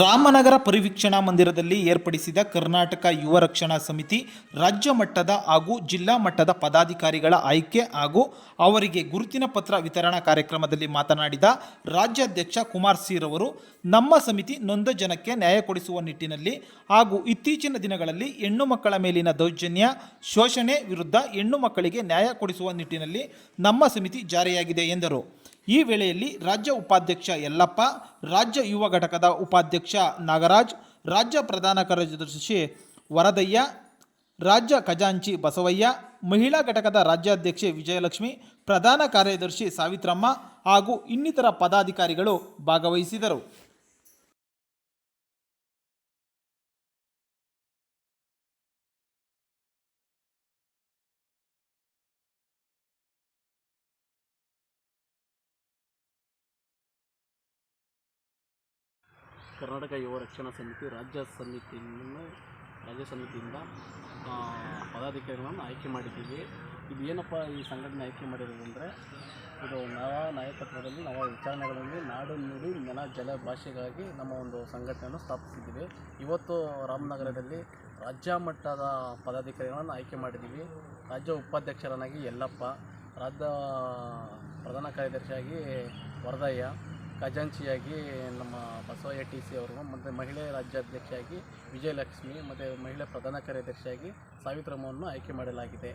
ರಾಮನಗರ ಪರಿವೀಕ್ಷಣಾ ಮಂದಿರದಲ್ಲಿ ಏರ್ಪಡಿಸಿದ ಕರ್ನಾಟಕ ಯುವ ರಕ್ಷಣಾ ಸಮಿತಿ, ರಾಜ್ಯ ಮಟ್ಟದ ಹಾಗೂ ಜಿಲ್ಲಾ ಮಟ್ಟದ ಪದಾಧಿಕಾರಿಗಳ ಆಯ್ಕೆ ಹಾಗೂ ಅವರಿಗೆ ಗುರುತಿನ ಪತ್ರ ವಿತರಣಾ ಕಾರ್ಯಕ್ರಮದಲ್ಲಿ ಮಾತನಾಡಿದ ರಾಜ್ಯಾಧ್ಯಕ್ಷ ಕುಮಾರ್ ಸಿರವರು ನಮ್ಮ ಸಮಿತಿ ನೊಂದ ಜನಕ್ಕೆ ನ್ಯಾಯ ಕೊಡಿಸುವ ನಿಟ್ಟಿನಲ್ಲಿ ಹಾಗೂ ಇತ್ತೀಚಿನ ದಿನಗಳಲ್ಲಿ ಹೆಣ್ಣು ಮಕ್ಕಳ ಮೇಲಿನ ದೌರ್ಜನ್ಯ, ಶೋಷಣೆ ವಿರುದ್ಧ ಹೆಣ್ಣು ಮಕ್ಕಳಿಗೆ ನ್ಯಾಯ ಕೊಡಿಸುವ ನಿಟ್ಟಿನಲ್ಲಿ ನಮ್ಮ ಸಮಿತಿ ಜಾರಿಯಾಗಿದೆ ಎಂದರು. ಈ ವೇಳೆಯಲ್ಲಿ ರಾಜ್ಯ ಉಪಾಧ್ಯಕ್ಷ ಯಲ್ಲಪ್ಪ, ರಾಜ್ಯ ಯುವ ಘಟಕದ ಉಪಾಧ್ಯಕ್ಷ ನಾಗರಾಜ್, ರಾಜ್ಯ ಪ್ರಧಾನ ಕಾರ್ಯದರ್ಶಿ ವರದಯ್ಯ, ರಾಜ್ಯ ಖಜಾಂಚಿ ಬಸವಯ್ಯ, ಮಹಿಳಾ ಘಟಕದ ರಾಜ್ಯಾಧ್ಯಕ್ಷೆ ವಿಜಯಲಕ್ಷ್ಮಿ, ಪ್ರಧಾನ ಕಾರ್ಯದರ್ಶಿ ಸಾವಿತ್ರಮ್ಮ ಹಾಗೂ ಇನ್ನಿತರ ಪದಾಧಿಕಾರಿಗಳು ಭಾಗವಹಿಸಿದರು. ಕರ್ನಾಟಕ ಯುವ ರಕ್ಷಣಾ ಸಮಿತಿ ರಾಜ್ಯ ಸಮಿತಿಯನ್ನು ರಾಜ್ಯ ಸಮಿತಿಯಿಂದ ಪದಾಧಿಕಾರಿಗಳನ್ನು ಆಯ್ಕೆ ಮಾಡಿದ್ದೀವಿ. ಇದು ಏನಪ್ಪ ಈ ಸಂಘಟನೆ ಆಯ್ಕೆ ಮಾಡಿರೋದಂದರೆ, ಇದು ನವ ನಾಯಕತ್ವದಲ್ಲಿ, ನವ ವಿಚಾರಣೆಗಳಲ್ಲಿ ನಾಡು ನುಡಿ ನೆಲ ಜಲ ಭಾಷೆಗಾಗಿ ನಮ್ಮ ಒಂದು ಸಂಘಟನೆಯನ್ನು ಸ್ಥಾಪಿಸಿದ್ದೀವಿ. ಇವತ್ತು ರಾಮನಗರದಲ್ಲಿ ರಾಜ್ಯ ಮಟ್ಟದ ಪದಾಧಿಕಾರಿಗಳನ್ನು ಆಯ್ಕೆ ಮಾಡಿದ್ದೀವಿ. ರಾಜ್ಯ ಉಪಾಧ್ಯಕ್ಷರನ್ನಾಗಿ ಯಲ್ಲಪ್ಪ, ರಾಜ್ಯ ಪ್ರಧಾನ ಕಾರ್ಯದರ್ಶಿಯಾಗಿ ವರದಯ್ಯ ಖಜಾಂಚಿಯಾಗಿ ನಮ್ಮ ಬಸವಯ್ಯ ಟಿ ಸಿ ಅವರು, ಮತ್ತು ಮಹಿಳೆ ರಾಜ್ಯಾಧ್ಯಕ್ಷೆಯಾಗಿ ವಿಜಯಲಕ್ಷ್ಮಿ, ಮತ್ತು ಮಹಿಳೆ ಪ್ರಧಾನ ಕಾರ್ಯದರ್ಶಿಯಾಗಿ ಸಾವಿತ್ರಮ್ಮವನ್ನು ಆಯ್ಕೆ ಮಾಡಲಾಗಿದೆ.